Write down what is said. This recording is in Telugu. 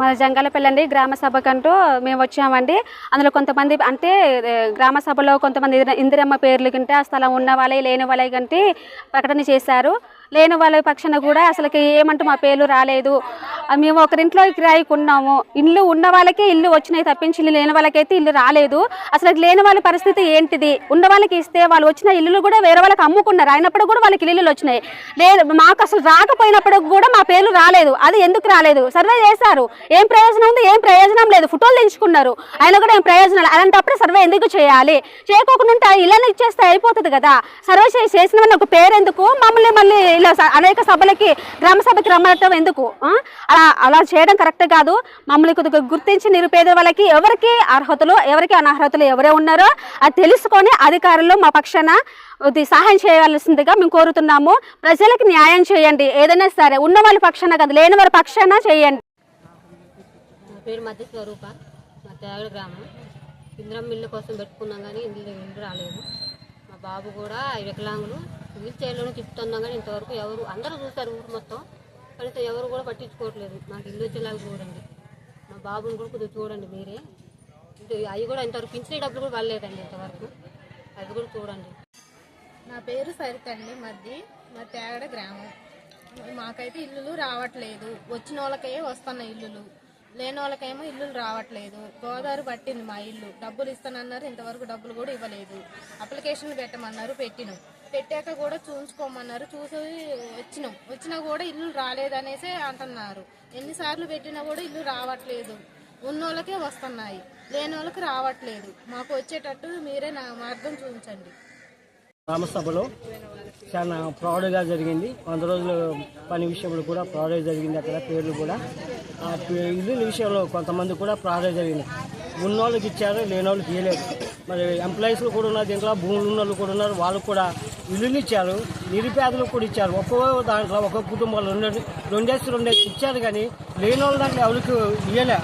మా జంగాలపల్లి అండి గ్రామ సభకంటూ మేము వచ్చామండి. అందులో కొంతమంది అంటే గ్రామ సభలో కొంతమంది ఇందిరమ్మ పేర్లు కంటే ఆ స్థలం ఉన్న వాళ్ళే లేని వాళ్ళే కంటే ప్రకటన చేశారు. లేని వాళ్ళ పక్షాన కూడా అసలుకి ఏమంటూ మా పేర్లు రాలేదు. మేము ఒకరింట్లో కిరాయికి ఉన్నాము ఇల్లు ఉన్న వాళ్ళకే ఇల్లు వచ్చినాయి తప్పించి ఇల్లు లేని వాళ్ళకైతే ఇల్లు రాలేదు. అసలు లేని వాళ్ళ పరిస్థితి ఏంటిది? ఉన్న వాళ్ళకి ఇస్తే వాళ్ళు వచ్చిన ఇల్లులు కూడా వేరే వాళ్ళకి అమ్ముకున్నారు. అయినప్పుడు కూడా వాళ్ళకి ఇల్లులు వచ్చినాయి. లేదు మాకు అసలు రాకపోయినప్పుడు కూడా మా పేర్లు రాలేదు. అది ఎందుకు రాలేదు? సర్వే చేశారు. ఏం ప్రయోజనం ఉంది? ఏం ప్రయోజనం లేదు. ఫోటోలు తెంచుకున్నారు. ఆయన కూడా ఏం ప్రయోజనం అలాంటప్పుడు సర్వే ఎందుకు చేయాలి? చేయకోకుండా ఉంటే ఇళ్ళని ఇచ్చేస్తే అయిపోతుంది కదా. సర్వే చేసి చేసిన వాళ్ళ ఒక పేరు ఎందుకు మమ్మల్ని మళ్ళీ ఇలా స- అనేక సభలకి గ్రామ సభకి రమ్మటం ఎందుకు? అలా అలా చేయడం కరెక్ట్ కాదు. మమ్మల్ని కొద్దిగా గుర్తించి నిరుపేద వాళ్ళకి ఎవరికి అర్హతలు ఎవరికి అనర్హతలు ఎవరే ఉన్నారో అది తెలుసుకొని అధికారులు మా పక్షాన సహాయం చేయవలసిందిగా మేము కోరుతున్నాము. ప్రజలకు న్యాయం చేయండి. ఏదైనా సరే ఉన్న వాళ్ళ పక్షాన కాదు లేని వారి పక్షాన చేయండి. నా పేరు మధ్య స్వరూప. మా తేగడ గ్రామం. ఇంద్రం ఇల్లు కోసం పెట్టుకున్నాం కానీ ఇల్లు రాలేదు. బాబు కూడా వికలాంగులు. వీల్ చైర్లోనే తిప్పుతున్నాం కానీ ఇంతవరకు ఎవరు అందరూ చూస్తారు ఊరు మొత్తం. కనీసం ఎవరు కూడా పట్టించుకోవట్లేదు. మాకు ఇల్లు వచ్చేలాగా చూడండి. మా బాబుని కూడా కొద్దిగా చూడండి మీరే. అవి కూడా ఇంతవరకు పింఛన్ డబ్బులు కూడా వాళ్ళలేదండి ఇంతవరకు. అది కూడా చూడండి. నా పేరు సరిత అండి. మధ్య మా తేగడ గ్రామం. మాకైతే ఇల్లులు రావట్లేదు. వచ్చిన వాళ్ళకే వస్తున్నాయి ఇల్లులు. లేని వాళ్ళకేమో ఇల్లులు రావట్లేదు. గోదావరి పట్టింది మా ఇల్లు. డబ్బులు ఇస్తానన్నారు ఇంతవరకు డబ్బులు కూడా ఇవ్వలేదు. అప్లికేషన్ పెట్టమన్నారు పెట్టినాం. పెట్టాక కూడా చూసుకోమన్నారు చూసి వచ్చినాం. వచ్చినా కూడా ఇల్లు రాలేదనేసి అంటున్నారు. ఎన్నిసార్లు పెట్టినా కూడా ఇల్లు రావట్లేదు. ఉన్నోళ్ళకే వస్తున్నాయి. లేని వాళ్ళకి రావట్లేదు. మాకు వచ్చేటట్టు మీరే నా మార్గం చూపించండి. గ్రామసభలో చాలా ప్రౌడ్గా జరిగింది. వంద రోజుల పని విషయంలో కూడా ప్రౌడ్గా జరిగింది అక్కడ పేర్లు కూడా. ఆ పే- విషయంలో కొంతమంది కూడా ప్రౌడ్గా జరిగింది. ఉన్నోళ్ళకి ఇచ్చారు లేనోళ్ళకి ఇవ్వలేదు మరి ఎంప్లాయీస్లు కూడా ఉన్నారు దీంట్లో భూములు ఉన్న వాళ్ళు కూడా ఉన్నారు. వాళ్ళకు కూడా ఇల్లులు ఇచ్చారు నిరుపేదలకు కూడా ఇచ్చారు. ఒక్కో దాంట్లో ఒక్కొక్క కుటుంబంలో రెండు రెండేసి రెండేసి ఇచ్చారు కానీ లేని వాళ్ళ దాంట్లో ఎవరికి ఇవ్వలే